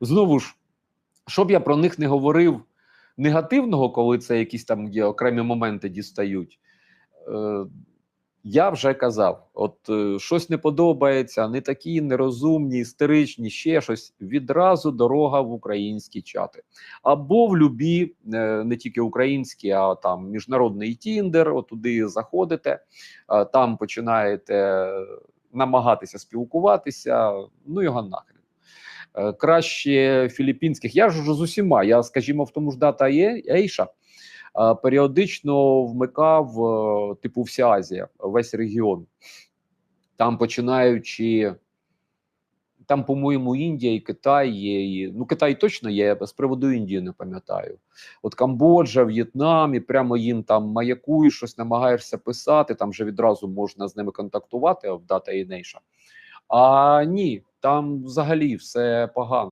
знову ж, щоб я про них не говорив негативного, коли це якісь там є окремі моменти дістають. Е, я вже казав: от е, щось не подобається, не такі нерозумні, істеричні, ще щось. Відразу дорога в українські чати. Або в любі, е, не тільки українські, а там міжнародний тіндер. Отуди заходите, е, там починаєте намагатися спілкуватися. Ну його нахрен. Е, Краще філіппінських. Я ж з усіма. Я, скажімо, в тому ж дата Ейша е, періодично вмикав, е, типу, вся Азія, весь регіон. Там починаючи. Там, по-моєму, Індія і Китай є. І, ну, Китай точно є, з приводу Індії не пам'ятаю. От Камбоджа, В'єтнам, і прямо їм там маякуєш, щось намагаєшся писати, там вже відразу можна з ними контактувати в Data Nation. А ні, там взагалі все погано.